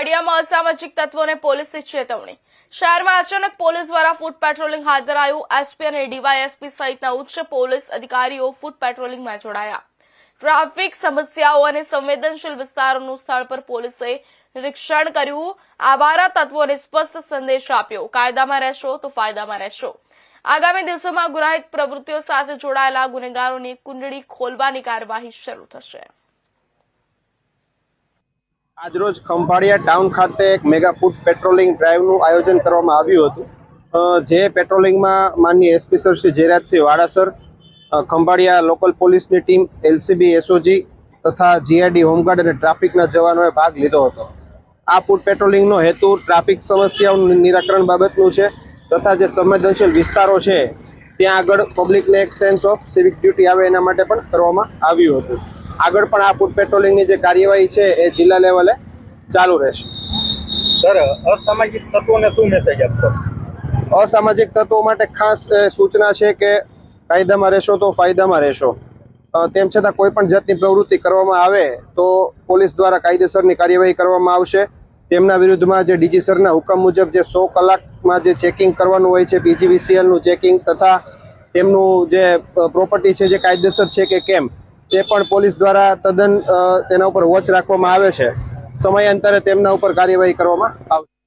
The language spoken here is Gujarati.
અડિયામાં અસામાજિક તત્વોને પોલીસની ચેતવણી. શહેરમાં અચાનક પોલીસ દ્વારા ફૂટ પેટ્રોલિંગ હાથ ધરાયું. એસપી અને ડીવાયએસપી સહિતના ઉચ્ચ પોલીસ અધિકારીઓ ફૂટ પેટ્રોલિંગમાં જોડાયા. ટ્રાફિક સમસ્યાઓ અને સંવેદનશીલ વિસ્તારોનું સ્થળ પર પોલીસે નિરીક્ષણ કર્યું. આવારા તત્વોને સ્પષ્ટ સંદેશ આપ્યો. કાયદામાં રહેશો તો ફાયદામાં રહેશો. આગામી દિવસોમાં ગુનાહિત પ્રવૃત્તિઓ સાથે જોડાયેલા ગુનેગારોની કુંડળી ખોલવાની કાર્યવાહી શરૂ થશે. આજરોજ ખંભાળિયા ટાઉન ખાતે એક મેગા ફૂડ પેટ્રોલિંગ ડ્રાઈવનું આયોજન કરવામાં આવ્યું હતું. જે પેટ્રોલિંગમાં માનનીય એસપી સર શ્રી જયરાજસિંહ વાડા સર ખંભાળિયા લોકલ પોલીસની ટીમ, એલસીબી, એસઓજી તથા જીઆઈડી હોમગાર્ડ અને ટ્રાફિકના જવાનોએ ભાગ લીધો હતો. આ ફૂડ પેટ્રોલિંગનો હેતુ ટ્રાફિક સમસ્યાઓનું નિરાકરણ બાબતનું છે તથા જે સંવેદનશીલ વિસ્તારો છે, ત્યાં આગળ પબ્લિકને એક સેન્સ ઓફ સિવિક ડ્યુટી આવે એના માટે પણ કરવામાં આવ્યું હતું. આગળ પણ આ ફૂડ પેટ્રોલિંગની જે કાર્યવાહી છે એ જિલ્લા લેવલે ચાલુ રહેશે. સર અસામાજિક તત્વોને શું મેસેજ આપશો? અસામાજિક તત્વો માટે ખાસ સૂચના છે કે કાયદામાં રહેશો તો ફાયદામાં રહેશો. તેમ છતાં કોઈ પણ જાતની પ્રવૃત્તિ કરવામાં આવે તો પોલીસ દ્વારા કાયદેસરની કાર્યવાહી કરવામાં આવશે. તેમના વિરુદ્ધમાં જે ડીજી સરના હુકમ મુજબ જે સો કલાકમાં જે ચેકિંગ કરવાનું હોય છે પીજીવીસીએલનું ચેકિંગ તથા તેમનું જે પ્રોપર્ટી છે જે કાયદેસર છે કે કેમ તે પણ પોલીસ દ્વારા તદ્દન તેના ઉપર વોચ રાખવામાં આવે છે, સમયાંતરે તેમના ઉપર કાર્યવાહી કરવામાં આવશે.